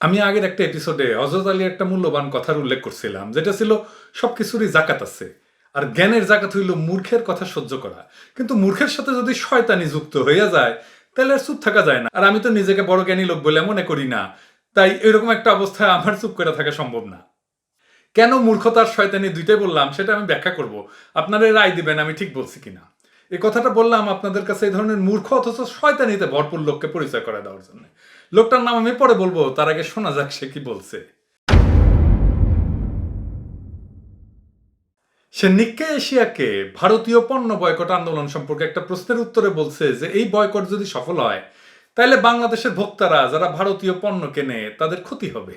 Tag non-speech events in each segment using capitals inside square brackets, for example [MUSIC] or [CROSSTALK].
আমি আগের একটা এপিসোডে হজরত আলী একটা মূল্যবান কথার উল্লেখ করছিলাম, যেটা ছিল, সবকিছুরই জাকাত আছে। আর জ্ঞানের জাকাত হইল মূর্খের কথা সহ্য করা। কিন্তু মূর্খের সাথে যদি শয়তানি যুক্ত হইয়া যায়, তাহলে আর চুপ থাকা যায় না। আর আমি তো নিজেকে বড় জ্ঞানী লোক বলে মনে করি না। তাই এরকম একটা অবস্থায় আমার চুপ করে থাকা সম্ভব না। কেন মূর্খতার শয়তানি দুইটাই বললাম, সেটা আমি ব্যাখ্যা করব। আপনারা রায় দিবেন, আমি ঠিক বলছি কিনা। এই কথাটা বললাম আপনাদের কাছে এই ধরনের মূর্খ অথচ শয়তানিতে ভরপুর লোককে পরিচয় করে দেওয়ার জন্য। লোকটার নাম আমি পরে বলব, তার আগে শোনা যাক সে কি বলছে। সে নিক্কে এশিয়াকে ভারতীয় পণ্য বয়কট আন্দোলন সম্পর্কে একটা প্রশ্নের উত্তরে বলছে যে, এই বয়কট যদি সফল হয় তাহলে বাংলাদেশের ভোক্তারা যারা ভারতীয় পণ্য কেনে, তাদের ক্ষতি হবে।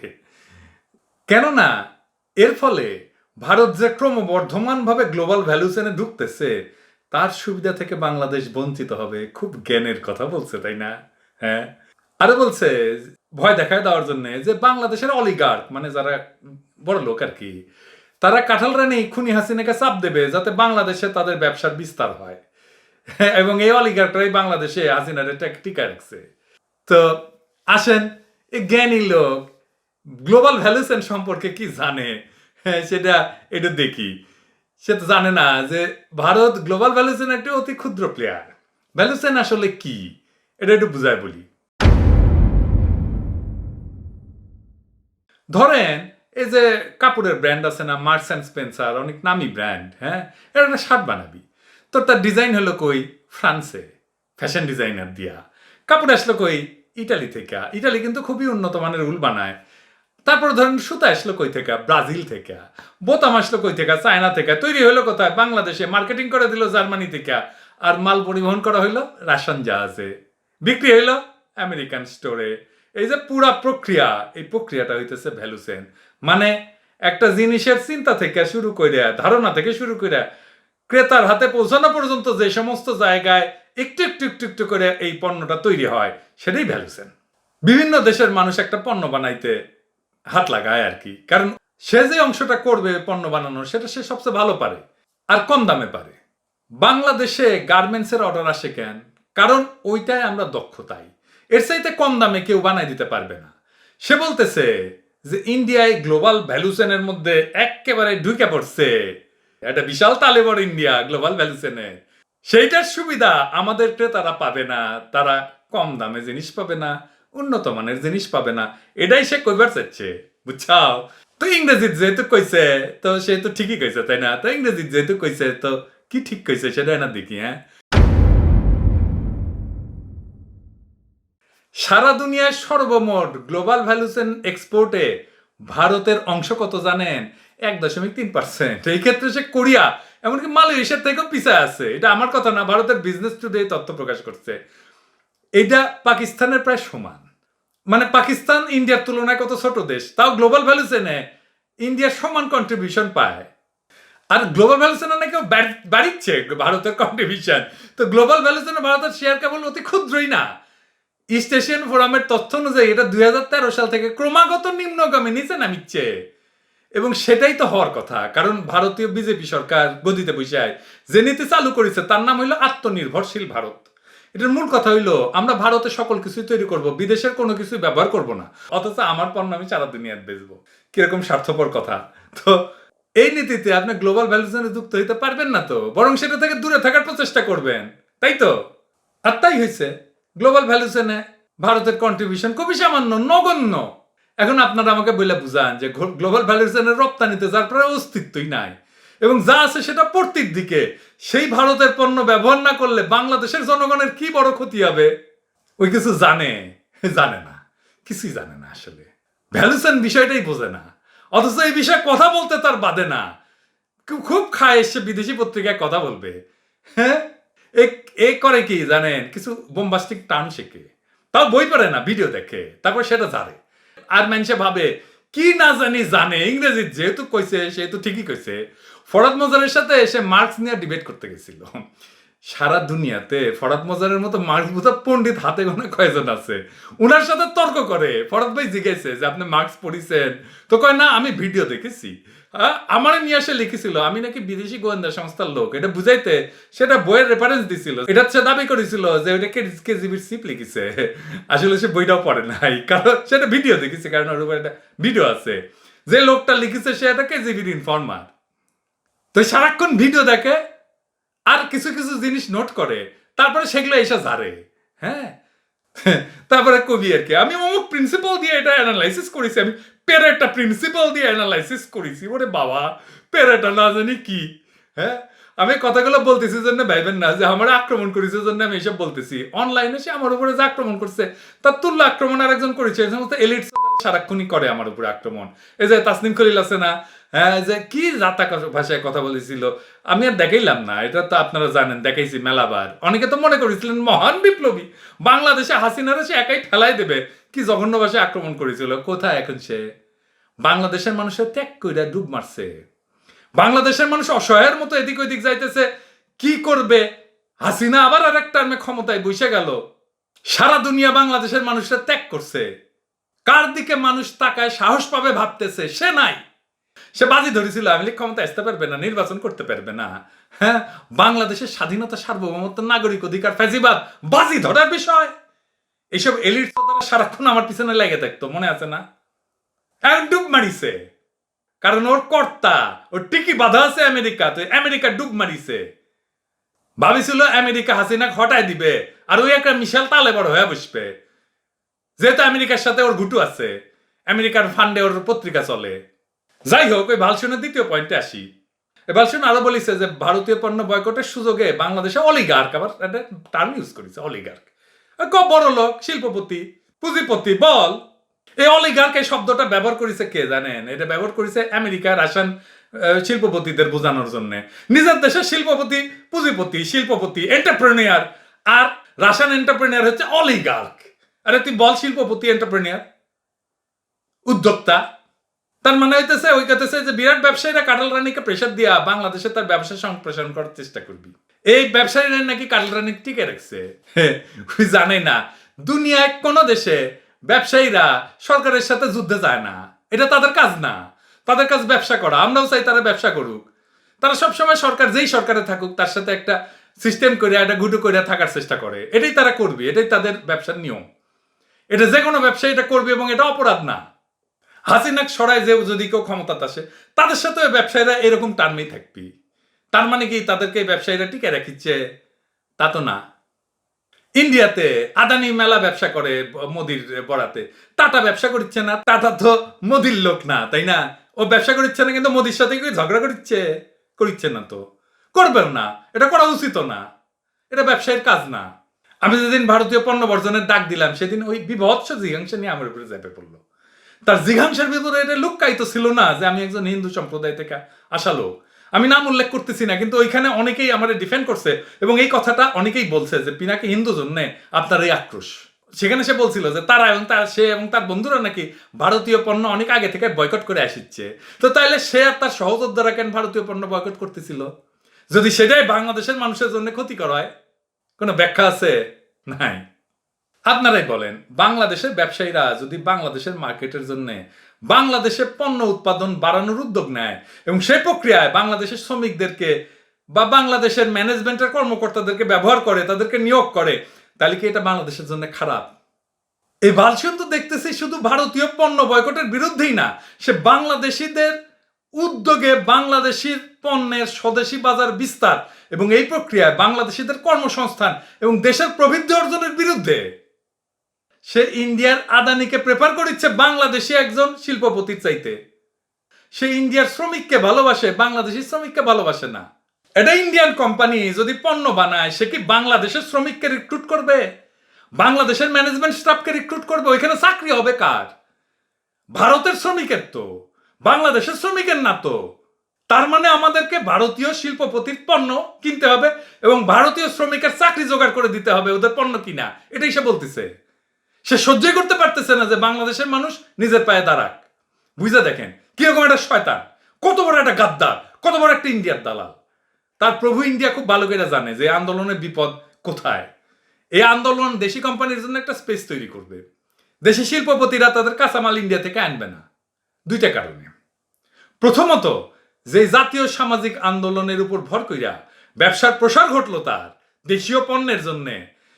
কেননা, এর ফলে ভারত যে ক্রমবর্ধমানভাবে গ্লোবাল ভ্যালু চেনে ঢুকতেছে তার সুবিধা থেকে বাংলাদেশ বঞ্চিত হবে, খুব জ্ঞানের কথা বলছে, তাই না? হ্যাঁ? আরও বলছে, ভয় দেখায় দেওয়ার জন্য যে বাংলাদেশের অলিগার্ক মানে যারা বড় লোক আর কি, তারা কাঁঠাল রানী খুনি হাসিনাকে চাপ দেবে যাতে বাংলাদেশে তাদের ব্যবসার বিস্তার হয়। [LAUGHS] এবং এই অলিগার্করাই বাংলাদেশে হাসিনারে টিকা রাখছে। তো আসেন, এই জ্ঞানী লোক গ্লোবাল ভ্যালুশন সম্পর্কে কি জানে? হ্যাঁ সেটা এটা দেখি। সে তো জানে না যে ভারত গ্লোবাল ভ্যালুশন একটা অতি ক্ষুদ্র প্লেয়ার ভ্যালুশন আসলে কি? এটা একটু বুঝায় বলি। ধরেন, এই যে কাপড়ের ব্র্যান্ড আছে না মার্কস অ্যান্ড স্পেন্সার অনেক নামি ব্র্যান্ড হ্যাঁ? এটা একটা শার্ট বানাবি। তো তার ডিজাইন হলো কই? ফ্রান্সে ফ্যাশন ডিজাইনার দিয়া। কাপড় আসলো কই? ইটালি থেকে। ইটালি কিন্তু খুবই উন্নত মানের উল বানায়। তারপর ধরেন সুতা আসলো কই থেকে? ব্রাজিল থেকে। বোতাম আসলো কই থেকে? চায়না থেকে। তৈরি হলো কোথায়? বাংলাদেশে। মার্কেটিং করে দিল জার্মানি থেকে। আর মাল পরিবহন করা হইল রাশিয়ান জাহাজে। বিক্রি হইল আমেরিকান স্টোরে। এই যে পুরা প্রক্রিয়া, এই প্রক্রিয়াটা হইতেছে ভ্যালুসেন মানে একটা জিনিসের চিন্তা থেকে শুরু করে, ধারণা থেকে শুরু করে ক্রেতার হাতে পৌঁছানো পর্যন্ত যে সমস্ত জায়গায় একটু একটু একটু একটু করে এই পণ্যটা তৈরি হয়, সেটাই ভ্যালুসেন বিভিন্ন দেশের মানুষ একটা পণ্য বানাইতে হাত লাগায় আর কি। কারণ সে যে অংশটা করবে পণ্য বানানোর সেটা সে সবচেয়ে ভালো পারে আর কম দামে পারে। বাংলাদেশে গার্মেন্টসের অর্ডার আসে কেন? কারণ ওইটাই আমরা দক্ষতাই এর চাইতে কম দামে কেউ বানাই দিতে পারবে না। সে বলতেছে যে ইন্ডিয়ায় গ্লোবাল ভ্যালুসেনের মধ্যে একেবারে ঢুকে পড়ছে। একটা বিশাল তালেবর ইন্ডিয়া গ্লোবাল ভ্যালুসেনে সেইটার সুবিধা আমাদের ক্রেতারা পাবে না, তারা কম দামে জিনিস পাবে না। উন্নত মানের জিনিস পাবে না। এটাই সে কইবার চাচ্ছে বুঝছাও? তো ইংরেজি যেহেতু কইছে, তো সে তো ঠিকই কইছে, তাই না? তো ইংরেজি যেহেতু কইছে, তো কি ঠিক কইছে সেটা না দেখি হ্যাঁ? সারা দুনিয়ায় সর্বমোট গ্লোবাল ভ্যালুশন এক্সপোর্টে ভারতের অংশ কত জানেন? এক দশমিক তিন পার্সেন্ট। এই ক্ষেত্রে সে কোরিয়া, এমনকি মালয়েশিয়ার থেকেও পিছায় আছে। এটা আমার কথা না, ভারতের বিজনেস টুডে তথ্য প্রকাশ করছে। এটা পাকিস্তানের প্রায় সমান। মানে পাকিস্তান, ইন্ডিয়ার তুলনায় কত ছোট দেশ, তাও গ্লোবাল ভ্যালুশনে ইন্ডিয়ার সমান কন্ট্রিবিউশন পায়। আর গ্লোবাল ভ্যালুশনে নাকি বাড়িচ্ছে ভারতের কন্ট্রিবিউশন তো গ্লোবাল ভ্যালুশনে ভারতের শেয়ার কেবল অতি ক্ষুদ্রই না। ইস্ট এশিয়ান ফোরামের তথ্য অনুযায়ী এটা দুই হাজার তেরো সাল থেকে ক্রমাগত নিম্নগামী, নিচে নামিচ্ছে। এবং সেটাই তো হওয়ার কথা, কারণ ভারতীয় বিজেপি সরকার গদিতে বসে যে নীতি চালু করেছে, তার নাম হইল আত্মনির্ভরশীল ভারত। এটার মূল কথা হইল, আমরা ভারতে সকল কিছুই তৈরি করব, বিদেশের কোনো কিছুই ব্যবহার করব না। অথচ আমার পণ্য আমি সারা দুনিয়াত বেচবো। কীরকম স্বার্থপর কথা। তো এই নীতিতে আপনি গ্লোবাল ভ্যালুশনে যুক্ত হইতে পারবেন না তো, বরং সেটা থেকে দূরে থাকার প্রচেষ্টা করবেন। তাই তো? আর তাই হয়েছে গ্লোবাল ভ্যালুশনে ভারতের কন্ট্রিবিউশন খুবই সামান্য, নগণ্য। এখন আপনারা আমাকে বলে বুঝান যে গ্লোবাল ভ্যালুশনের রপ্তানিতে যার প্রায় অস্তিত্বই নাই। এবং যা আছে সেটা পড়তির দিকে। সেই ভারতের পণ্য ব্যবহার না করলে বাংলাদেশের জনগণের কি বড় ক্ষতি হবে? ওই কিছু জানে জানে না। কিছুই জানে না আসলে। ভ্যালুশন বিষয়টাই বোঝে না। অথচ এই বিষয়ে কথা বলতে তার বাদে না। খুব খায় এসে বিদেশি পত্রিকায় কথা বলবে। হ্যাঁ? এ করে কি জানেন? কিছু বোম্বাস্টিক টান শেখে। তাও বই পড়ে না ভিডিও দেখে। তারপর সেটা জানে আর মানুষে ভাবে কি না জানি জানে। ইংরেজি যেহেতু কইছে, সেহেতু ঠিকই কইছে। ফরাদ মজারের সাথে এসে মার্কস নিয়ে ডিবেট করতে গেছিল। সারা দুনিয়াতে ফরাদ মজারের মতো মার্কস পণ্ডিত হাতে গোনা কয়জন আছে? উনার সাথে তর্ক করে। ফরাদ ভাই জিজ্ঞাসে যে, আপনি মার্কস পড়িছেন? তো কয়, না, আমি ভিডিও দেখেছি। আমারে নিয়ে আসে লিখেছিল, আমি নাকি বিদেশি গোয়েন্দা সংস্থার লোক। এটা বুঝাইতে সেটা বইয়ের রেফারেন্স দিছিল। এটা সে দাবি করেছিল যে, ওইটা কেজিবির সিপ লিখেছে? আসলে সে বইটাও পড়ে নাই, কারণ সেটা ভিডিও দেখেছে, কারণ ওর উপর একটা ভিডিও আছে। যে লোকটা লিখেছে, সে একটা কেজিবির ইনফর্মার। তো সারাক্ষণ ভিডিও দেখে আর কিছু কিছু জিনিস নোট করে। তারপরে সেগুলো এসে ঝাড়ে। হ্যাঁ? [LAUGHS] তারপরে কবি আর কি, আমি অমুক প্রিন্সিপাল দিয়ে এটা অ্যানালাইসিস করেছি, আমি পেরেটা প্রিন্সিপাল দিয়ে অ্যানালাইসিস করেছি। ওরে বাবা পেরেটা না জানি কি। হ্যাঁ? আমি কথাগুলো বলতেছি জন্য ভাইবেন না, যে আমার আক্রমণ করেছে জন্য আমি এসব বলতেছি। অনলাইনে সে আমার উপরে যে আক্রমণ করছে, তার তুল্য আক্রমণ আর একজন করেছে, এই সমস্ত এলিট সারাক্ষণই করে আমার উপরে আক্রমণ। এই যে তাসনিম খলিল আছে না হ্যাঁ যে কি জাতা ভাষায় কথা বলেছিল? আমি আর দেখাইলাম না, এটা তো আপনারা জানেন, দেখাইছি মেলাবার। অনেকে তো মনে করেছিলেন মহান বিপ্লবী। বাংলাদেশে হাসিনারা সে একাই ঠেলাই দেবে। কি জঘন্য ভাষায় আক্রমণ করেছিল, কোথায় এখন সে? বাংলাদেশের মানুষের ত্যাগ কইরা ডুব মারছে। বাংলাদেশের মানুষ অসহায়ের মতো এদিক ওদিক যাইতেছে। কি করবে? হাসিনা আবার আর একটা ক্ষমতায় বসে গেল। সারা দুনিয়া বাংলাদেশের মানুষরা ত্যাগ করছে। কার দিকে মানুষ তাকায় সাহস পাবে ভাবতেছে, সে নাই। সে বাজি ধরেছিল আওয়ামী লীগ ক্ষমতা আসতে পারবে না, নির্বাচন করতে পারবে না। হ্যাঁ? বাংলাদেশের স্বাধীনতা, সার্বভৌমত্ব, নাগরিক অধিকার ফ্যাজিবাদ বাজি ধরার বিষয়। এইসব এলিট তারা সারাক্ষণ আমার পিছনে লেগে থাকতো, মনে আছে না? এখন ডুব মারিছে। কারণ ওর কর্তা, ওর টিকি বাধা আছে আমেরিকা, তো আমেরিকা ডুব মারিছে। ভাবিছিল আমেরিকা হাসিনা হটাই দিবে, আর ওই একটা মিশাল তালে বড় হয়ে বসবে। যেহেতু আমেরিকার সাথে ওর ঘুটু আছে, আমেরিকার ফান্ডে ওর পত্রিকা চলে। যাই হোক, ওই ভালসুনের দ্বিতীয় পয়েন্টে আসি। ভালসুন আরও বলিছে যে, ভারতীয় পণ্য বয়কটের সুযোগে বাংলাদেশে অলিগার্ক, আবার টার্ম ইউজ করেছে, অলিগার্ক। ক বড় লোক, শিল্পপতি, পুঁজিপতি, বল। এই অলিগার্ক এই শব্দটা ব্যবহার করেছে কে জানেন? এটা ব্যবহার করেছে আমেরিকা, রাশিয়ান শিল্পপতিদের বোঝানোর জন্য। নিজের দেশের শিল্পপতি, পুঁজিপতি, শিল্পপতি এন্টারপ্রেনিয়ার আর রাশিয়ান এন্টারপ্রেনিয়ার হচ্ছে অলিগার্ক। আরে তুই বল, শিল্পপতি এন্টারপ্রেনিয়ার উদ্যোক্তা? তার মানে হইতেছে, ওই কথাছে যে বিরাট ব্যবসায়ীরা কাটাল রানীকে প্রেশার দিয়া বাংলাদেশে তার ব্যবসা সম্প্রসারণ করার চেষ্টা করবি। এই ব্যবসায়ীরা নাকি কাটাল রানী টিকে রাখছে। ওই জানে না, দুনিয়ায় কোন দেশে ব্যবসায়ীরা সরকারের সাথে যুদ্ধে যায় না। এটা তাদের কাজ না। তাদের কাজ ব্যবসা করা। আমরাও চাই তারা ব্যবসা করুক। তারা সবসময় সরকার, যেই সরকারে থাকুক, তার সাথে একটা সিস্টেম করে একটা গুটো করে থাকার চেষ্টা করে। এটাই তারা করবে। এটাই তাদের ব্যবসার নিয়ম। এটা যে কোনো ব্যবসা এটা করবে এবং এটা অপরাধ না। হাসিনাক সরায় যে যদি কেউ ক্ষমতাতে আসে, তাদের সাথে ব্যবসায়ীরা এরকম টার্মেই থাকবি। তার মানে কি? তাদেরকে ব্যবসায়ীরা টিকে রাখিচ্ছে তা তো না। ইন্ডিয়াতে আদানি মেলা ব্যবসা করে মোদির বরাতে। টাটা ব্যবসা করছে না, টাটা তো মোদির লোক না, তাই না? ও ব্যবসা করছে না, কিন্তু মোদির সাথে কি ঝগড়া করছে করছে না তো। করবেও না, এটা করা উচিত না। এটা ব্যবসায়ীর কাজ না। আমি যেদিন ভারতীয় পণ্য বর্জনের ডাক দিলাম, সেদিন ওই বিভৎস জিজ্ঞাসা নিয়ে আমার উপরে চেপে পড়ল। তার জিঘাংসের ভিতরে এটা লুক্কায়িত ছিল না যে আমি একজন হিন্দু সম্প্রদায় থেকে আসা লোক। আমি নাম উল্লেখ করতেছি না, কিন্তু ওইখানে অনেকেই আমার ডিফেন্ড করছে এবং এই কথাটা অনেকেই বলছে যে পিনাকি হিন্দু জন্য আপনার এই আক্রোশ। সেখানে সে বলছিল যে তারা এবং তার, সে এবং তার বন্ধুরা নাকি ভারতীয় পণ্য অনেক আগে থেকে বয়কট করে আসিচ্ছে। তো তাইলে সে আর তার সহযোদ্ধারা কেন ভারতীয় পণ্য বয়কট করতেছিল? যদি সেটাই বাংলাদেশের মানুষের জন্য ক্ষতিকর হয়, কোনো ব্যাখ্যা আছে? নাই। আপনারাই বলেন, বাংলাদেশের ব্যবসায়ীরা যদি বাংলাদেশের মার্কেটের জন্য বাংলাদেশে পণ্য উৎপাদন বাড়ানোর উদ্যোগ নেয় এবং সেই প্রক্রিয়ায় বাংলাদেশের শ্রমিকদেরকে বা বাংলাদেশের ম্যানেজমেন্টের কর্মকর্তাদেরকে ব্যবহার করে, তাদেরকে নিয়োগ করে, তাহলে কি এটা বাংলাদেশের জন্য খারাপ? এই ভালসিয়ন তো দেখতেছি শুধু ভারতীয় পণ্য বয়কটের বিরুদ্ধেই না, সে বাংলাদেশিদের উদ্যোগে বাংলাদেশির পণ্যের স্বদেশি বাজার বিস্তার এবং এই প্রক্রিয়ায় বাংলাদেশিদের কর্মসংস্থান এবং দেশের প্রবৃদ্ধি অর্জনের বিরুদ্ধে। সে ইন্ডিয়ার আদানিকে প্রেফার করিচ্ছে বাংলাদেশি একজন শিল্পপতির চাইতে। সে ইন্ডিয়ার শ্রমিককে ভালোবাসে, বাংলাদেশি শ্রমিককে ভালোবাসে না। এটা ইন্ডিয়ান কোম্পানি যদি পণ্য বানায়, সে কি বাংলাদেশের শ্রমিককে রিক্রুট করবে? বাংলাদেশের ম্যানেজমেন্ট স্টাফকে রিক্রুট করবে? ওইখানে চাকরি হবে কার? ভারতের শ্রমিকের তো, বাংলাদেশের শ্রমিকের না তো। তার মানে আমাদেরকে ভারতীয় শিল্পপতির পণ্য কিনতে হবে এবং ভারতীয় শ্রমিকের চাকরি জোগাড় করে দিতে হবে, ওদের পণ্য কিনা, এটাই সে বলতেছে। সে সহ্যই করতে পারতেছে না যে বাংলাদেশের মানুষ নিজের পায়ে দাঁড়াক। বুঝে দেখেন, কীরকম একটা শয়তান, কত বড় একটা গাদ্দার, কত বড় একটা ইন্ডিয়ার দালাল। তার প্রভু ইন্ডিয়া খুব ভালো করে জানে যে আন্দোলনের বিপদ কোথায়। এই আন্দোলন দেশি কোম্পানির জন্য একটা স্পেস তৈরি করবে। দেশি শিল্পপতিরা তাদের কাঁচামাল ইন্ডিয়া থেকে আনবে না। দুইটা কারণে। প্রথমত, যে জাতীয় সামাজিক আন্দোলনের উপর ভর কইরা ব্যবসার প্রসার ঘটলো তার দেশীয় পণ্যের জন্যে,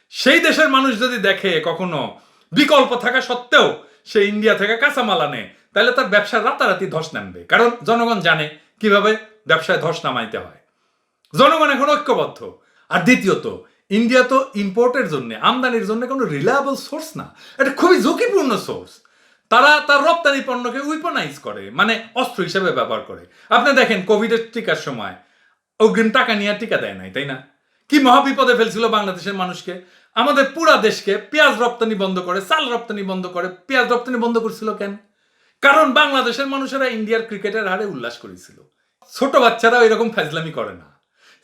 সেই দেশের মানুষ যদি দেখে কখনো বিকল্প থাকা সত্ত্বেও সে ইন্ডিয়া থেকে কাঁচামাল আনে। তাহলে তার ব্যবসার রাতারাতি ধস নামবে। কারণ জনগণ জানে কীভাবে ব্যবসায় ধস নামাইতে হয়। জনগণ এখন ঐক্যবদ্ধ। আর দ্বিতীয়ত, ইন্ডিয়া তো ইম্পোর্টের জন্য, আমদানির জন্য কোনো রিলায়েবল সোর্স না। এটা খুবই ঝুঁকিপূর্ণ সোর্স তারা তার রপ্তানি পণ্যকে উইপনাইজ করে মানে অস্ত্র হিসেবে ব্যবহার করে। আপনি দেখেন কোভিডের টিকার সময় অগ্রিম টাকা নিয়ে টিকা দেয় নাই, তাই না? কি মহাবিপদে ফেলছিল বাংলাদেশের মানুষকে? আমাদের পুরা দেশকে পেঁয়াজ রপ্তানি বন্ধ করে, চাল রপ্তানি বন্ধ করে, পেঁয়াজ রপ্তানি বন্ধ করছিল কেন? কারণ বাংলাদেশের মানুষেরা ইন্ডিয়ার ক্রিকেটের হারে উল্লাস করেছিল। ছোট বাচ্চারা এরকম ফাজলামি করে না।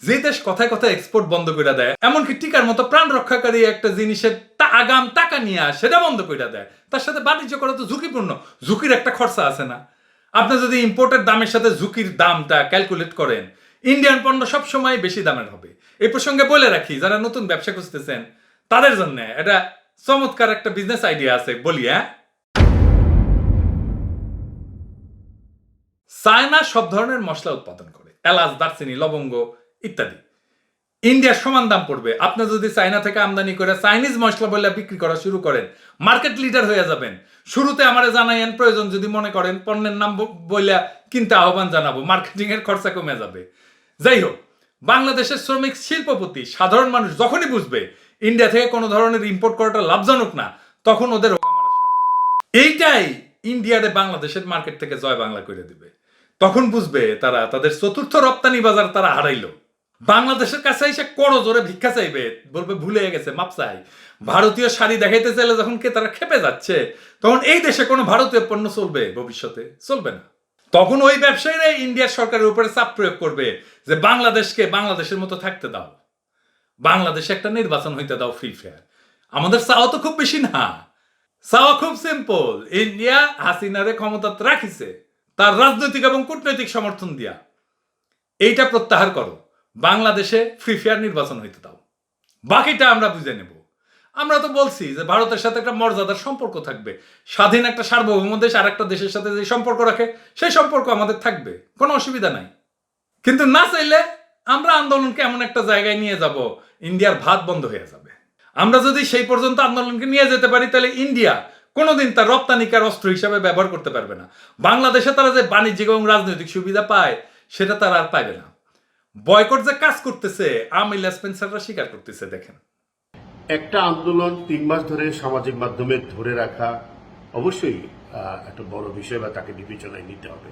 যে দেশ কথায় কথায় এক্সপোর্ট বন্ধ করে দেয়, এমনকি টিকার মতো প্রাণ রক্ষাকারী একটা জিনিসের আগাম টাকা নিয়ে আসে, সেটা বন্ধ করে দেয়। তার সাথে বাণিজ্য করা তো ঝুঁকিপূর্ণ, ঝুঁকির একটা খরচা আছে না। আপনি যদি ইম্পোর্টের দামের সাথে ঝুঁকির দামটা ক্যালকুলেট করেন ইন্ডিয়ান পণ্য সবসময় বেশি দামের হবে। এই প্রসঙ্গে বলে রাখি, যারা নতুন ব্যবসা খুঁজতেছেন, তাদের জন্য এটা চমৎকার একটা বিজনেস আইডিয়া আছে, বলি হ্যাঁ? চায়না সব ধরনের মশলা উৎপাদন করে, এলাচ, দারচিনি, লবঙ্গ ইত্যাদি। ইন্ডিয়ার সমান দাম পড়বে। আপনি যদি চায়না থেকে আমদানি করে চাইনিজ মশলা বলে বিক্রি করা শুরু করেন মার্কেট লিডার হয়ে যাবেন। শুরুতে আমার জানাইয়েন প্রয়োজন, যদি মনে করেন পণ্যের নাম বলে কিনতে আহ্বান জানাব মার্কেটিং এর খরচা কমে যাবে। যাই হোক, বাংলাদেশের শ্রমিক শিল্পপতি, সাধারণ মানুষ যখনই বুঝবে ইন্ডিয়া থেকে কোনো ধরনের ইম্পোর্ট করাটা লাভজনক না, তখন ওদের। এইটাই ইন্ডিয়ারে বাংলাদেশের মার্কেট থেকে জয় বাংলা করে দিবে। তখন বুঝবে তারা, তাদের চতুর্থ রপ্তানি বাজার তারা হারাইলো। বাংলাদেশের কাছে এসে করো জোরে ভিক্ষা চাইবে, বলবে ভুলে গেছে, মাপ চাই। ভারতীয় শাড়ি দেখাইতে চাইলে যখন কে তারা খেপে যাচ্ছে, তখন এই দেশে কোনো ভারতীয় পণ্য চলবে, ভবিষ্যতে চলবে না। তখন ওই ব্যবসায়ীরা ইন্ডিয়ার সরকারের উপরে চাপ প্রয়োগ করবে যে বাংলাদেশকে বাংলাদেশের মতো থাকতে দাও। বাংলাদেশে একটা নির্বাচন হইতে দাও ফ্রি ফায়ার আমাদের চাওয়া তো খুব বেশি না। চাওয়া খুব সিম্পল ইন্ডিয়া হাসিনারে ক্ষমতা রাখিছে, তার রাজনৈতিক এবং কূটনৈতিক সমর্থন দিয়া। এইটা প্রত্যাহার করো। বাংলাদেশে ফ্রি ফায়ার নির্বাচন হইতে দাও। বাকিটা আমরা বুঝে নেব। আমরা তো বলছি যে ভারতের সাথে একটা মর্যাদার সম্পর্ক থাকবে। স্বাধীন একটা সার্বভৌম দেশ আর একটা দেশের সাথে যে সম্পর্ক রাখে, সেই সম্পর্ক আমাদের থাকবে। কোনো অসুবিধা নাই। কিন্তু না চাইলে আমরা আন্দোলনকে এমন একটা জায়গায় নিয়ে যাব, ইন্ডিয়ার ভাত বন্ধ হয়ে যাবে। আমরা যদি সেই পর্যন্ত আন্দোলনকে নিয়ে যেতে পারি, তাহলে ইন্ডিয়া কোনোদিন তার রপ্তানিকার অস্ত্র হিসাবে ব্যবহার করতে পারবে না। বাংলাদেশে তারা যে বাণিজ্যিক এবং রাজনৈতিক সুবিধা পায়, সেটা তারা আর পাইবে না। বয়কট যে কাজ করতেছে আমিল স্পেন্সাররা স্বীকার করতেছে, দেখেন। একটা আন্দোলন তিন মাস ধরে সামাজিক মাধ্যমে ধরে রাখা অবশ্যই একটা বড় বিষয় বা তাকে বিবেচনায় নিতে হবে।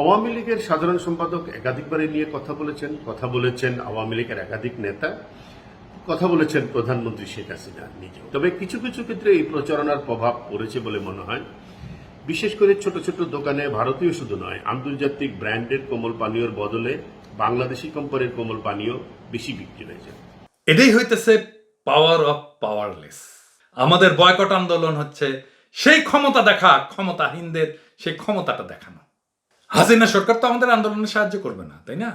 আওয়ামী লীগের সাধারণ সম্পাদক একাধিকবার এ নিয়ে কথা বলেছেন কথা বলেছেন আওয়ামী লীগের একাধিক নেতা, কথা বলেছেন প্রধানমন্ত্রী শেখ হাসিনা নিজেও। তবে কিছু কিছু ক্ষেত্রে এই প্রচারণার প্রভাব পড়েছে বলে মনে হয়। বিশেষ করে ছোট ছোট দোকানে ভারতীয় শুধু নয়, আন্তর্জাতিক ব্র্যান্ডের কোমল পানীয়র বদলে বাংলাদেশি কোম্পানির কোমল পানীয় বেশি বিক্রি হয়েছে। এটাই হইতেছে পাওয়ার অফ পাওয়ারলেস আমাদের বয়কট আন্দোলন হচ্ছে সেই ক্ষমতা দেখা, ক্ষমতাহীনদের সেই ক্ষমতাটা দেখানো। হাসিনা সরকার তো আমাদের আন্দোলনে সাহায্য করবে না, তাই না?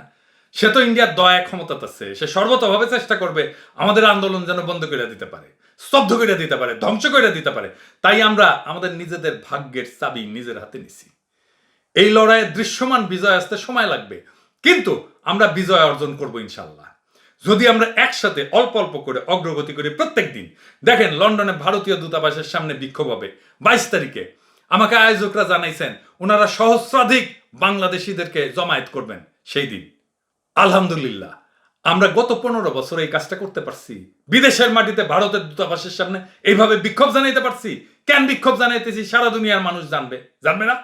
সে তো ইন্ডিয়ার দয়া ক্ষমতাতে সে সর্বতভাবে চেষ্টা করবে আমাদের আন্দোলন যেন বন্ধ করে দিতে পারে, স্তব্ধ করে দিতে পারে, ধ্বংস করে দিতে পারে। তাই আমরা আমাদের নিজেদের ভাগ্যের চাবি নিজের হাতে নিছি। এই লড়াইয়ে দৃশ্যমান বিজয় আসতে সময় লাগবে, কিন্তু আমরা বিজয় অর্জন করব ইনশাল্লাহ। যদি আমরা একসাথে অল্প অল্প করে অগ্রগতি করি প্রত্যেক দিন, দেখেন লন্ডনে ভারতীয় দূতাবাসের সামনে বিক্ষোভ হবে। বাইশ তারিখে আমাকে আয়োজকরা জানাইছেন ওনারা সহস্রাধিক বাংলাদেশিদেরকে জমায়েত করবেন সেই দিন। আলহামদুলিল্লাহ, আমরা গত পনেরো বছর এই কাজটা করতে পারছি। বিদেশের মাটিতে ভারতের দূতাবাসের সামনে এইভাবে বিক্ষোভ জানাইতে পারছি। কেন বিক্ষোভ জানাইতেছি সারা দুনিয়ার মানুষ জানবে। জানবে না?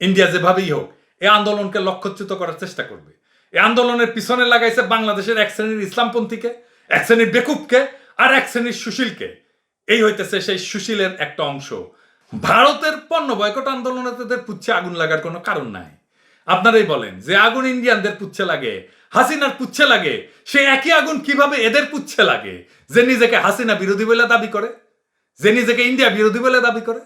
ইন্ডিয়া যেভাবেই হোক, এই আন্দোলনকে লক্ষ্যচ্যুত করার চেষ্টা করবে। এই আন্দোলনের পিছনে লাগাইছে বাংলাদেশের এক শ্রেণির ইসলামপন্থীকে, এক শ্রেণির বেকুবকে আর এক শ্রেণির সুশীলকে। এই হইতেছে সেই সুশীলের একটা অংশ। ভারতের পণ্য বয়কট আন্দোলনে তাদের পুচ্ছে আগুন লাগার কোনো কারণ নাই। আপনারাই বলেন, যে আগুন ইন্ডিয়ানদের পুচ্ছে লাগে, হাসিনার পুচ্ছে লাগে, সে একই আগুন কীভাবে এদের পুচ্ছে লাগে? যে নিজেকে হাসিনা বিরোধী বলে দাবি করে, যে নিজেকে ইন্ডিয়া বিরোধী বলে দাবি করে।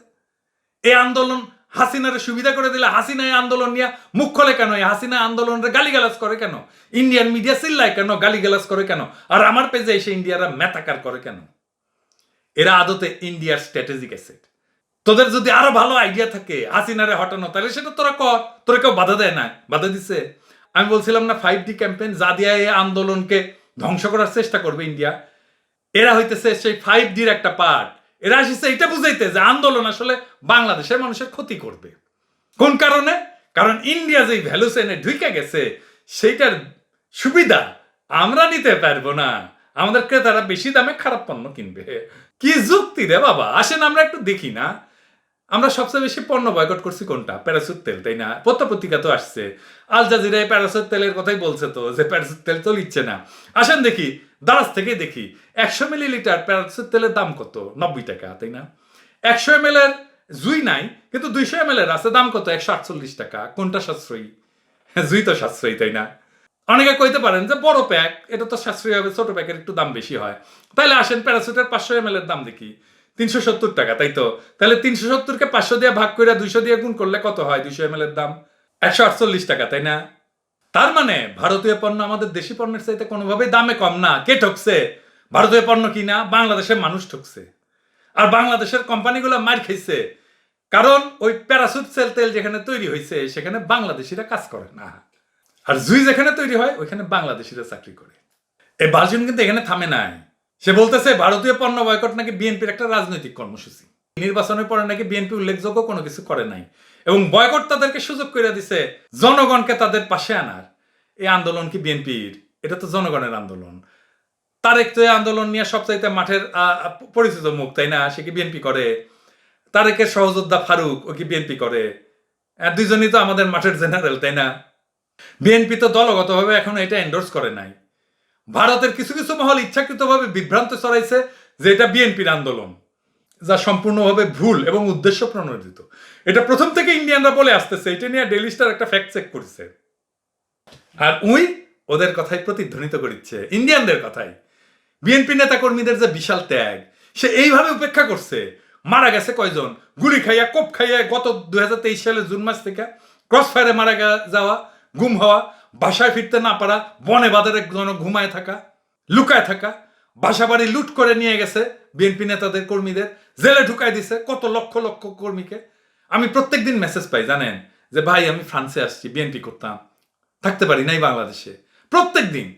এই আন্দোলন হাসিনারে সুবিধা করে দিলে হাসিনা এই আন্দোলন নিয়ে মুখ খোলে কেন? হাসিনা আন্দোলনের গালিগালাজ করে কেন? ইন্ডিয়ান মিডিয়া চিল্লায় কেন? গালিগালাজ করে কেন? আর আমার পেজে এসে ইন্ডিয়ারা মেতাকার করে কেন? এরা আদতে ইন্ডিয়ার স্ট্র্যাটেজিক অ্যাসেট তোদের যদি আরও ভালো আইডিয়া থাকে হাসিনারে হটানো, তাহলে সেটা তোরা কর। তোরা কেউ বাধা দেয় না। বাধা দিছে। আমি বলছিলাম না ফাইভ ডি ক্যাম্পেইন যা দিয়া এই আন্দোলনকে ধ্বংস করার চেষ্টা করবে ইন্ডিয়া। এরা হইতেছে সেই ফাইভ ডির একটা পার্ট এরা আসছে, এটা বুঝাইতে যে আন্দোলন আসলে বাংলাদেশের মানুষের ক্ষতি করবে। কোন কারণে? কারণ ইন্ডিয়া যেই ভ্যালু চেনে ঢুকে গেছে, সেইটার সুবিধা আমরা নিতে পারব না। আমাদের ক্রেতারা বেশি দামে খারাপ পণ্য কিনবে। কি যুক্তি রে বাবা? আসেন, আমরা একটু দেখি না। আমরা সবচেয়ে বেশি পণ্য বয়কট করছি কোনটা? প্যারাসুট তেল, তাই না? পত্রপত্রিকা তো আসছে। আল জাজিরায় প্যারাসুট তেলের কথাই বলছে তো, যে প্যারাসুট তেল তো লিখছে না। আসেন দেখি দারাজ থেকে দেখি একশো মিলিলিটার প্যারাসুট তেলের দাম কত? নব্বই টাকা, তাই না? একশো এম এর জুই নাই, কিন্তু দুইশো এম এর আছে, দাম কত? একশো আটচল্লিশ টাকা। কোনটা সাশ্রয়ী? [LAUGHS] জুই তো সাশ্রয়ী, তাই না? অনেকে কইতে পারেন যে বড় প্যাক, এটা তো সাশ্রয়ী হবে, ছোট প্যাকের একটু দাম বেশি হয়। তাহলে আসেন প্যারাসুটের পাঁচশো এম এর দাম দেখি। তিনশো সত্তর টাকা, তাই তো? তাহলে তিনশো সত্তরকে পাঁচশো দিয়ে ভাগ করে দুইশো দিয়ে গুণ করলে কত হয় দুইশো এম এর দাম? একশো আটচল্লিশ টাকা, তাই না? তার মানে ভারতীয় পণ্য আমাদের দেশি পণ্যের চাইতে কোনোভাবেই দামে কম না। কে ঠকছে? ভারতীয় পণ্য কিনা? বাংলাদেশের মানুষ ঠকছে। আর বাংলাদেশের কোম্পানিগুলো মার খাইছে। কারণ ওই প্যারাসুট সেল তেল যেখানে তৈরি হয়েছে সেখানে বাংলাদেশিরা কাজ করে না। আর জুই যেখানে তৈরি হয়, ওইখানে বাংলাদেশিরা চাকরি করে। এই বার্জিন কিন্তু এখানে থামে নাই। সে বলতেছে, ভারতীয় পণ্য বয়কট নাকি বিএনপির একটা রাজনৈতিক কর্মসূচি। নির্বাচনের পরে নাকি বিএনপি উল্লেখযোগ্য কোনো কিছু করে নাই। এবং বয়কট তাদেরকে সুযোগ করে দিছে, জনগণকে তাদের পাশে আনার। এই আন্দোলন কি বিএনপির? এটা তো জনগণের আন্দোলন। তারেক তো আন্দোলন নিয়ে সবচাইতে মাঠের পরিচিত মুখ, তাই না? সে কি বিএনপি করে? তারেকের সহযোদ্ধা ফারুক, ও কি বিএনপি করে? দুইজনই তো আমাদের মাঠের জেনারেল, তাই না? বিএনপি তো দলগতভাবে এখনও এটা এন্ডোর্স করে নাই। ভারতের কিছু কিছু মহল ইচ্ছাকৃতভাবে বিভ্রান্ত ছড়াইছে যে এটা বিএনপির আন্দোলন। যা সম্পূর্ণভাবে ভুল এবং উদ্দেশ্য প্রণোদিত। এটা প্রথম থেকে ইন্ডিয়ানরা বলে আসতেছে, এটা নিয়ে ডেলি স্টার একটা ফ্যাক্ট চেক করেছে। আর উই ওদের কথাই প্রতিধ্বনিত করিচ্ছে, ইন্ডিয়ানদের কথাই। বিএনপি নেতা কর্মীদের যে বিশাল ত্যাগ, সে এইভাবে উপেক্ষা করছে। মারা গেছে কয়জন? গুলি খাইয়া, কোপ খাইয়া গত দুই সালে জুন মাস থেকে ক্রস ফায়ারে মারা যাওয়া, গুম হওয়া, বাসায় ফিরতে না পারা, বনে বাজারে জন ঘুমায় থাকা, লুকায় থাকা বাসা বাড়ি লুট করে নিয়ে গেছে বিএনপি নেতাদের, কর্মীদের। জেলে ঢুকাই দিছে, কত লক্ষ লক্ষ কর্মীকে। আমি প্রত্যেকদিন মেসেজ পাই, জানেন? যে, ভাই, আমি ফ্রান্সে আসছি বিএনপি করতাম। থাকতে পারি নাই বাংলাদেশে। প্রত্যেক দিন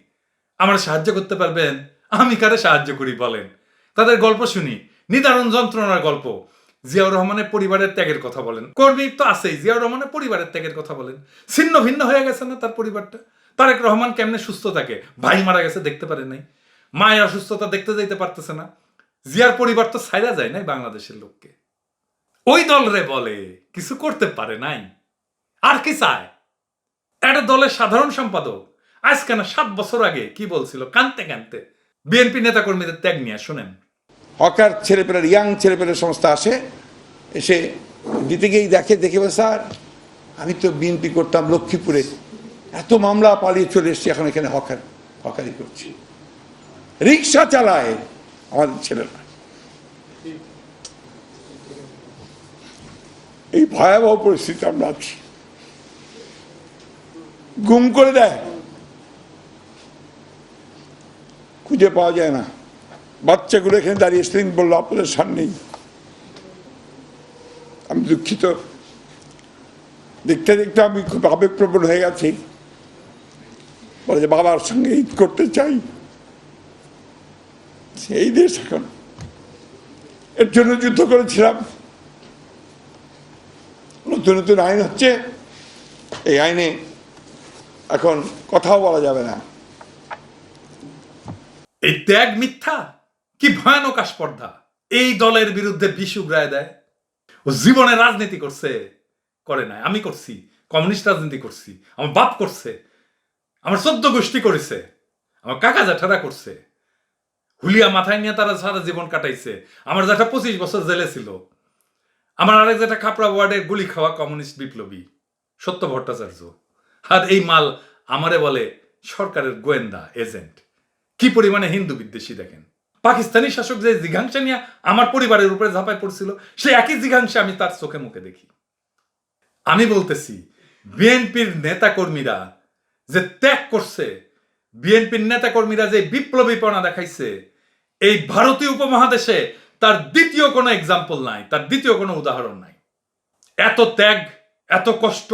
আমার সাহায্য করতে পারবেন? আমি কারে সাহায্য করি, বলেন? তাদের গল্প শুনি। নিদারুণ যন্ত্রণার গল্প। জিয়াউর রহমানের পরিবারের ত্যাগের কথা বলেন। কর্মী তো আছেই, জিয়াউর রহমানের পরিবারের ত্যাগের কথা বলেন। ছিন্ন ভিন্ন হয়ে গেছে না তার পরিবারটা? তারেক রহমান কেমনে সুস্থ থাকে? ভাই মারা গেছে, দেখতে পারে নাই। মায়ের অসুস্থতা দেখতে যাইতে পারতেছে না। জিয়ার পরিবার তো ছাইরা যায় নাই বাংলাদেশের লোককে। ওই দল রে বলে, কিছু করতে পারে নাই। আর কি চায়? একটা দলের সাধারণ সম্পাদক। আজ কেন সাত বছর আগে কি বলছিল? কানতে কানতে। বিএনপি নেতা কর্মীদের ত্যাগ নিয়ে, শুনেন। হকার ছেলেপেলের, ইয়াং ছেলেপেলের সংস্থা আসে, এসে দিতে গিয়েই দেখে দেখে স্যার, আমি তো বিএনপি করতাম লক্ষ্মীপুরে। এত মামলা পালিয়ে চলে এসছি, এখন এখানে হকার, হকারি করছি। রিক্সা চালায়। আমাদের ছেলেরা এই ভয়াবহ পরিস্থিতি আমরা আছি। গুম করে দেয়। খুঁজে পাওয়া যায় না। বাচ্চাগুলো এখানে দাঁড়িয়ে স্ত্রী বলল, আপনাদের সামনেই। আমি দুঃখিত। দেখতে দেখতে আমি খুব আবেগপ্রবণ হয়ে গেছি। বলে যে, বাবার সঙ্গে ঈদ করতে চাই। সেই দেশ এখন। এর জন্য যুদ্ধ করেছিলাম। নতুন নতুন আইন হচ্ছে। এই আইনে এখন কথাও বলা যাবে না। এই ত্যাগ মিথ্যা কি ভয়ানক আস্পর্ধা? এই দলের বিরুদ্ধে বিশুক রায় দেয়। ও জীবনে রাজনীতি করছে, করে নাই। আমি করছি, কমিউনিস্ট রাজনীতি করছি, আমার বাপ করছে, আমার চোদ্দ গোষ্ঠী করেছে, আমার কাকা জ্যাঠারা করছে। হুলিয়া মাথায় নিয়ে তারা সারা জীবন কাটাইছে। আমার জ্যাঠা পঁচিশ বছর জেলে ছিল। আমার আরেক যেটা খাপড়া ওয়ার্ডে গুলি খাওয়া কমিউনিস্ট বিপ্লবী, সত্য ভট্টাচার্য। আর এই মাল আমারে বলে সরকারের গোয়েন্দা, এজেন্ট। কি পরিমাণে হিন্দু বিদ্বেষী দেখেন? পাকিস্তানি শাসক যে জিঘাংসা নিয়ে আমার পরিবারের উপরে ঝাঁপায় পড়ছিল সেই একই জিঘাংসা আমি তার চোখে মুখে দেখি। আমি বলতেছি, বিএনপির নেতাকর্মীরা যে ত্যাগ করছে বিএনপির নেতাকর্মীরা যে বিপ্লবীপনা দেখাইছে, এই ভারতীয় উপমহাদেশে তার দ্বিতীয় কোনো এক্সাম্পল নাই, তার দ্বিতীয় কোনো উদাহরণ নাই। এত ত্যাগ, এত কষ্ট,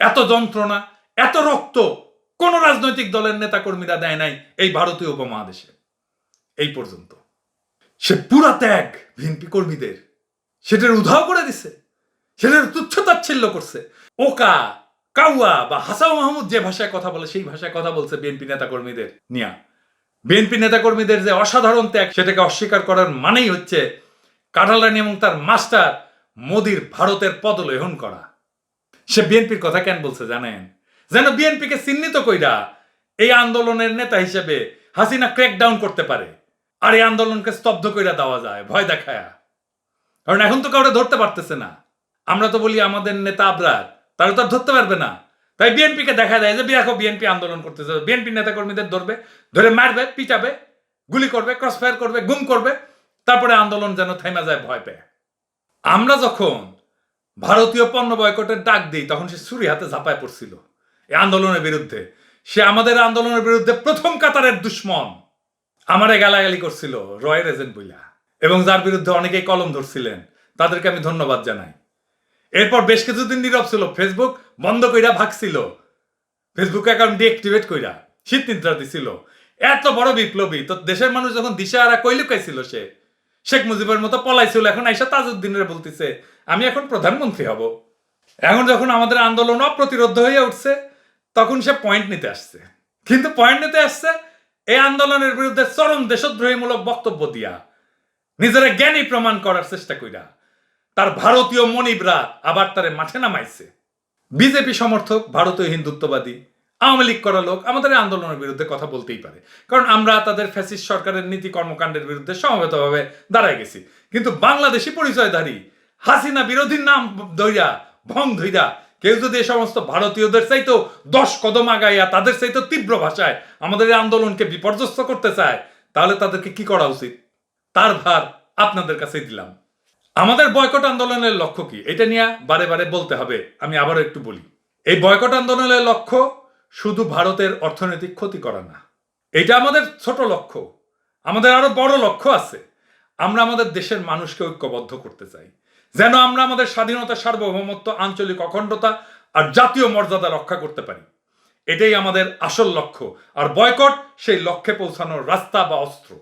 এত যন্ত্রণা, এত রক্ত কোন রাজনৈতিক দলের নেতাকর্মীরা দেয় নাই এই ভারতীয় উপমহাদেশে। এই পর্যন্ত। সে পুরা ত্যাগ বিএনপি কর্মীদের, সেটার উধাও করে দিছে, সেটার তুচ্ছ তাচ্ছিল্য করছে। ওকা কাউয়া বা হাসান মাহমুদ যে ভাষায় কথা বলে, সেই ভাষায় কথা বলছে বিএনপি নেতাকর্মীদের নিয়া। বিএনপি নেতাকর্মীদের যে অসাধারণ ত্যাগ, সেটাকে অস্বীকার করার মানেই হচ্ছে কাটালানি এবং তার মাস্টার মোদির ভারতের পদলেহন করা। সে বিএনপির কথা কেন বলছে জানেন? যেন বিএনপিকে চিহ্নিত কইরা এই আন্দোলনের নেতা হিসেবে হাসিনা ক্র্যাকডাউন করতে পারে আর এই আন্দোলনকে স্তব্ধ কইরা দেওয়া যায়, ভয় দেখায়া। কারণ এখন তো কাউরে ধরতে পারতেছে না। আমরা তো বলি আমাদের নেতা আবরার। তারা তো আর ধরতে পারবে না। তাই বিএনপিকে দেখা যায় যে দেখো বিএনপি আন্দোলন করতেছে। বিএনপি নেতাকর্মীদের ধরবে, ধরে মারবে, পিটাবে, গুলি করবে ক্রস ফায়ার করবে, গুম করবে, তারপরে আন্দোলন যেন থেমে যায় ভয় পেয়ে। আমরা যখন ভারতীয় পণ্য বয়কটের ডাক দিই, তখন সে ছুরি হাতে ঝাঁপায় পড়ছিল এই আন্দোলনের বিরুদ্ধে। সে আমাদের আন্দোলনের বিরুদ্ধে প্রথম কাতারের দুশ্মন। আমারে গালাগালি করছিল রয়ের এজেন্ট বইলা। এবং যার বিরুদ্ধে অনেকেই কলম ধরছিলেন। তাদেরকে আমি ধন্যবাদ জানাই। এরপর বেশ কিছুদিন নীরব ছিল। ফেসবুক বন্ধ কইরা ভাগছিল। ফেসবুক অ্যাকাউন্ট ডিএক্টিভেট কইরা শীত নিদ্রা দিছিল এত বড় বিপ্লবী, তো দেশের মানুষ যখন দিশাহারা কইলুকাইছিল সে, শেখ মুজিবের মতো পলাইছিল, এখন আইসা তাজউদ্দিনের বলতেছে, আমি এখন প্রধানমন্ত্রী হব। এখন যখন আমাদের আন্দোলন অপ্রতিরোধ হয়ে উঠছে, তখন সে পয়েন্ট নিতে আসছে। কিন্তু পয়েন্ট নিতে আসছে এই আন্দোলনের বিরুদ্ধে চরম দেশদ্রোহীমূলক বক্তব্য দিয়া। নিজেরা জ্ঞানী প্রমাণ করার চেষ্টা কইরা। তার ভারতীয় মনিবরা আবার তারে মাঠে নামাইছে। বিজেপি সমর্থক, ভারতীয় হিন্দুত্ববাদী, আওয়ামী লীগ করা লোক আমাদের আন্দোলনের বিরুদ্ধে কথা বলতেই পারে। কারণ আমরা তাদের ফ্যাসিস্ট সরকারের নীতি কর্মকাণ্ডের বিরুদ্ধে সমবেতভাবে দাঁড়ায় গেছি। কিন্তু বাংলাদেশি পরিচয়ধারী, হাসিনা বিরোধীর নাম ধইরা ভং ধইরা, কেউ যদি এই সমস্ত ভারতীয়দের চাইতো দশ কদম আগাইয়া তাদের চাইতো তীব্র ভাষায় আমাদের আন্দোলনকে বিপর্যস্ত করতে চায়, তাহলে তাদেরকে কি করা উচিত? তার ভার আপনাদের কাছেই দিলাম। আমাদের বয়কট আন্দোলনের লক্ষ্য কি? এটা নিয়ে বারে বারে বলতে হবে। আমি আবারও একটু বলি। এই বয়কট আন্দোলনের লক্ষ্য শুধু ভারতের অর্থনৈতিক ক্ষতি করা না। এটা আমাদের ছোট লক্ষ্য। আমাদের আরও বড় লক্ষ্য আছে। আমরা আমাদের দেশের মানুষকে ঐক্যবদ্ধ করতে চাই। যেন আমরা আমাদের স্বাধীনতা, সার্বভৌমত্ব, আঞ্চলিক অখণ্ডতা আর জাতীয় মর্যাদা রক্ষা করতে পারি। এটাই আমাদের আসল লক্ষ্য। আর বয়কট সেই লক্ষ্যে পৌঁছানোর রাস্তা বা অস্ত্র।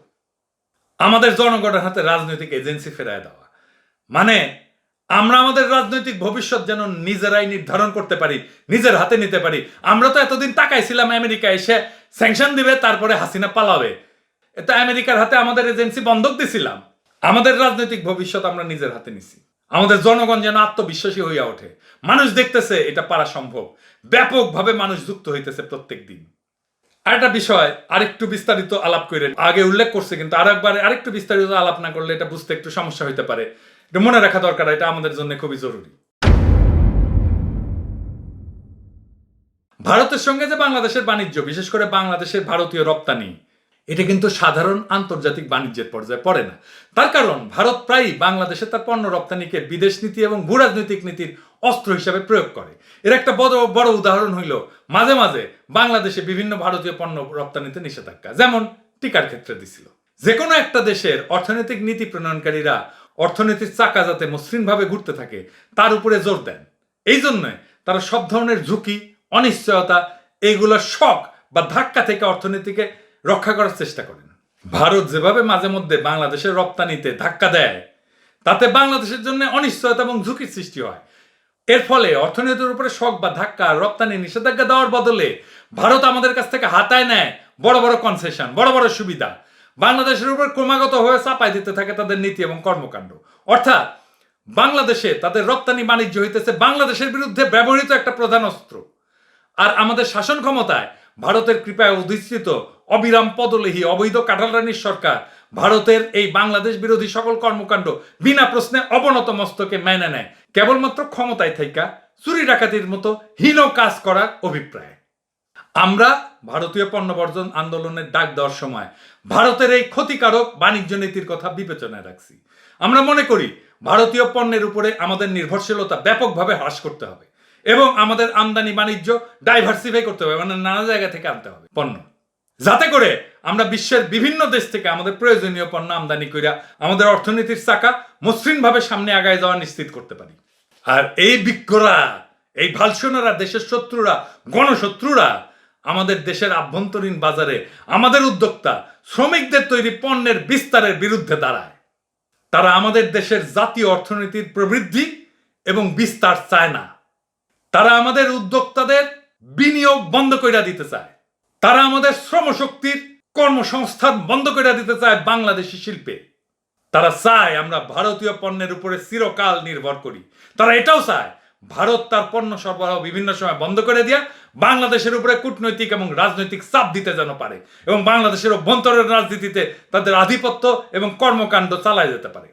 আমাদের জনগণের হাতে রাজনৈতিক এজেন্সি ফেরায় দেওয়া। মানে আমরা আমাদের রাজনৈতিক ভবিষ্যৎ যেন নিজেরাই নির্ধারণ করতে পারি, নিজের হাতে নিতে পারি। আমরা তো এতদিন তাকাইছিলাম আমেরিকা এসে স্যাংশন দিবে, তারপরে হাসিনা পালাবে। এটা আমেরিকার হাতে আমাদের এজেন্সি বন্ধক দিছিলাম। আমাদের রাজনৈতিক ভবিষ্যৎ আমরা নিজের হাতে নিছি। আমাদের জনগণ যেন আত্মবিশ্বাসী হইয়া ওঠে। মানুষ দেখতেছে এটা পারা সম্ভব। ব্যাপকভাবে মানুষ যুক্ত হইতেছে প্রত্যেক দিন আরেকটা বিষয়, আরেকটু বিস্তারিত আলাপ করে আগে উল্লেখ করছে, কিন্তু আরেকবার আরেকটু বিস্তারিত আলাপ না করলে এটা বুঝতে একটু সমস্যা হইতে পারে। এটা মনে রাখা দরকার, এটা আমাদের জন্য খুবই জরুরি। ভারতের সঙ্গে যে বাংলাদেশের বাণিজ্য, বিশেষ করে বাংলাদেশের ভারতীয় রপ্তানি, এটা কিন্তু সাধারণ আন্তর্জাতিক বাণিজ্যের পর্যায়ে পড়ে না। তার কারণ, ভারত প্রায়ই বাংলাদেশে তার পণ্য রপ্তানিকে বিদেশ নীতি এবং ভূরাজনৈতিক নীতির অস্ত্র হিসাবে প্রয়োগ করে। এর একটা বড় বড় উদাহরণ হইল, মাঝে মাঝে বাংলাদেশে বিভিন্ন ভারতীয় পণ্য রপ্তানিতে নিষেধাজ্ঞা, যেমন টিকার ক্ষেত্রে দিছিল। যে কোনো একটা দেশের অর্থনৈতিক নীতি প্রণয়নকারীরা অর্থনীতির চাকা যাতে মসৃণভাবে ঘুরতে থাকে, তার উপরে জোর দেন। এই জন্য তারা সব ধরনের ঝুঁকি, অনিশ্চয়তা এইগুলোর শখ বা ধাক্কা থেকে অর্থনীতিকে রক্ষা করার চেষ্টা করেন। ভারত যেভাবে মাঝে মধ্যে বাংলাদেশের রপ্তানিতে ধাক্কা দেয়, তাতে বাংলাদেশের জন্য অনিশ্চয়তা এবং ঝুঁকির সৃষ্টি হয়। এর ফলে অর্থনীতির উপরে শখ বা ধাক্কা রপ্তানি নিষেধাজ্ঞা দেওয়ার বদলে ভারত আমাদের কাছ থেকে হাতায় নেয় বড় বড় কনসেশন বড় বড় সুবিধা। বাংলাদেশের উপর ক্রমাগত হয়ে চাপাই দিতে থাকে তাদের নীতি এবং কর্মকাণ্ড। অর্থাৎ বাংলাদেশে তাদের রপ্তানি বাণিজ্য হইতেছে বাংলাদেশের বিরুদ্ধে ব্যবহৃত একটা প্রধান অস্ত্র। আর আমাদের শাসন ক্ষমতায় ভারতের কৃপায় অধিষ্ঠিত অবিরাম পদলেহী অবৈধ কাঁঠালরানির সরকার ভারতের এই বাংলাদেশ বিরোধী সকল কর্মকাণ্ড বিনা প্রশ্নে অবনত মস্তকে মেনে নেয়। কেবলমাত্র ক্ষমতায় থাইকা চুরি ডাকাতির মতো হীন কাজ করার অভিপ্রায়। আমরা ভারতীয় পণ্য বর্জন আন্দোলনের ডাক দেওয়ার সময় ভারতের এই ক্ষতিকারক বাণিজ্য নীতির কথা বিবেচনায় রাখছি। আমরা মনে করি ভারতীয় পণ্যের উপরে আমাদের নির্ভরশীলতা ব্যাপকভাবে হ্রাস করতে হবে এবং আমাদের আমদানি বাণিজ্য ডাইভার্সিফাই করতে হবে মানে নানা জায়গা থেকে আনতে হবে পণ্য। যাতে করে আমরা বিশ্বের বিভিন্ন দেশ থেকে আমাদের প্রয়োজনীয় পণ্য আমদানি কইরা আমাদের অর্থনীতির চাকা মসৃণভাবে সামনে আগায় যাওয়া নিশ্চিত করতে পারি। আর এই বিজ্ঞরা এই ভালসোনারা, দেশের শত্রুরা, গণশত্রুরা, আমাদের দেশের আভ্যন্তরীণ বাজারে, আমাদের উদ্যোক্তা, শ্রমিকদের তৈরি পণ্যের বিস্তারের বিরুদ্ধে দাঁড়ায়। তারা আমাদের দেশের জাতীয় অর্থনীতির প্রবৃদ্ধি এবং বিস্তার চায় না। তারা আমাদের উদ্যোক্তাদের বিনিয়োগ বন্ধ করে দিতে চায়। তারা আমাদের শ্রমশক্তির কর্মসংস্থান বন্ধ করে দিতে চায় বাংলাদেশি শিল্পে। তারা চায় আমরা ভারতীয় পণ্যের উপরে চিরকাল নির্ভর করি। তারা এটাও চায়, ভারত তার পণ্য সরবরাহ বিভিন্ন সময় বন্ধ করে দিয়া বাংলাদেশের উপরে কূটনৈতিক এবং রাজনৈতিক চাপ দিতে যেন পারে এবং বাংলাদেশের অভ্যন্তরের রাজনীতিতে তাদের আধিপত্য এবং কর্মকাণ্ড চালায় যেতে পারে।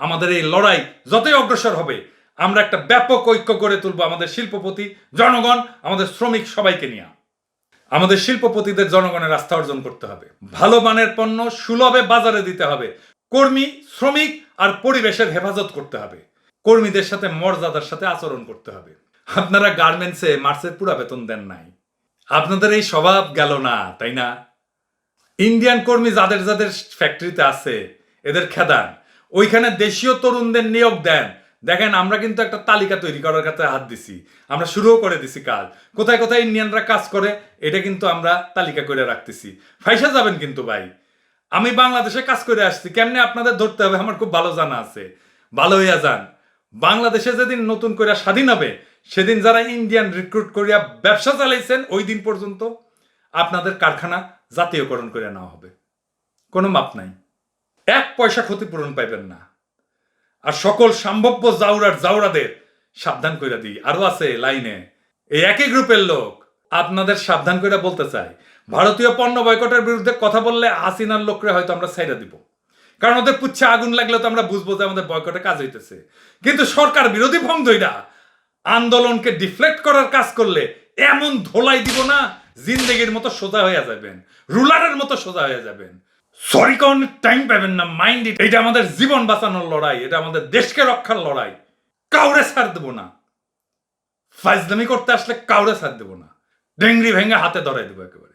আমাদের এই লড়াই যতই অগ্রসর হবে, আমরা একটা ব্যাপক ঐক্য গড়ে তুলব আমাদের শিল্পপতি, জনগণ, আমাদের শ্রমিক সবাইকে নিয়ে। আমাদের শিল্পপতিদের জনগণের আস্থা অর্জন করতে হবে। ভালো মানের পণ্য সুলভে বাজারে দিতে হবে। কর্মী, শ্রমিক আর পরিবেশের হেফাজত করতে হবে। কর্মীদের সাথে মর্যাদার সাথে আচরণ করতে হবে। আপনারা গার্মেন্টসে মার্চের পুরা বেতন দেন নাই। আপনাদের এই স্বভাব গেল না, তাই না? ইন্ডিয়ান কর্মী যাদের যাদের ফ্যাক্টরিতে আছে, এদের খেদান। ওইখানে দেশীয় তরুণদের নিয়োগ দেন। দেখেন, আমরা কিন্তু একটা তালিকা তৈরি করার কাছে হাত দিছি। আমরা শুরুও করে দিছি কাজ। কোথায় কোথায় ইন্ডিয়ানরা কাজ করে, এটা কিন্তু আমরা তালিকা করে রাখতেছি। ফাইসা যাবেন কিন্তু ভাই। আমি বাংলাদেশে কাজ করে আসছি, কেমনে আপনাদের ধরতে হবে আমার খুব ভালো জানা আছে। ভালো হইয়া যান। বাংলাদেশে যেদিন নতুন করে স্বাধীন হবে, সেদিন যারা ইন্ডিয়ান রিক্রুট করিয়া ব্যবসা চালাইছেন, ওই দিন পর্যন্ত আপনাদের কারখানা জাতীয়করণ করে নেওয়া হবে। কোনো মাপ নাই। এক পয়সা ক্ষতিপূরণ পাইবেন না। আর সকল সম্ভাব্য জাউরার জাউরাদের সাবধান কইরা দিই। আরও আছে লাইনে। এই একই গ্রুপের লোক আপনাদের সাবধান কইরা বলতে চাই ভারতীয় পণ্য বয়কটের বিরুদ্ধে কথা বললে হাসিনার লোকরে হয়তো আমরা ছাইরা দিব। কারণ ওদের পুচ্ছে আগুন লাগলে তো আমরা বুঝব যে আমাদের বয়কটে কাজ হইতেছে। কিন্তু সরকার বিরোধী ভং ধইরা আন্দোলনকে ডিফ্লেক্ট করার কাজ করলে এমন ধোলাই দিব না, জিন্দেগির মতো সোজা হয়ে যাবেন, রুলারের মতো সোজা হয়ে যাবেন। সরি কোন টাইম পাবেন না মাইন্ড এটা আমাদের জীবন বাঁচানোর লড়াই, এটা আমাদের দেশকে রক্ষার লড়াই। কাউরে ছাড় দেবো না। ফাইজলামি করতে আসলে কাউরে ছাড় দেবো না। ডেংরি ভেঙে হাতে ধরাই দেবো একেবারে।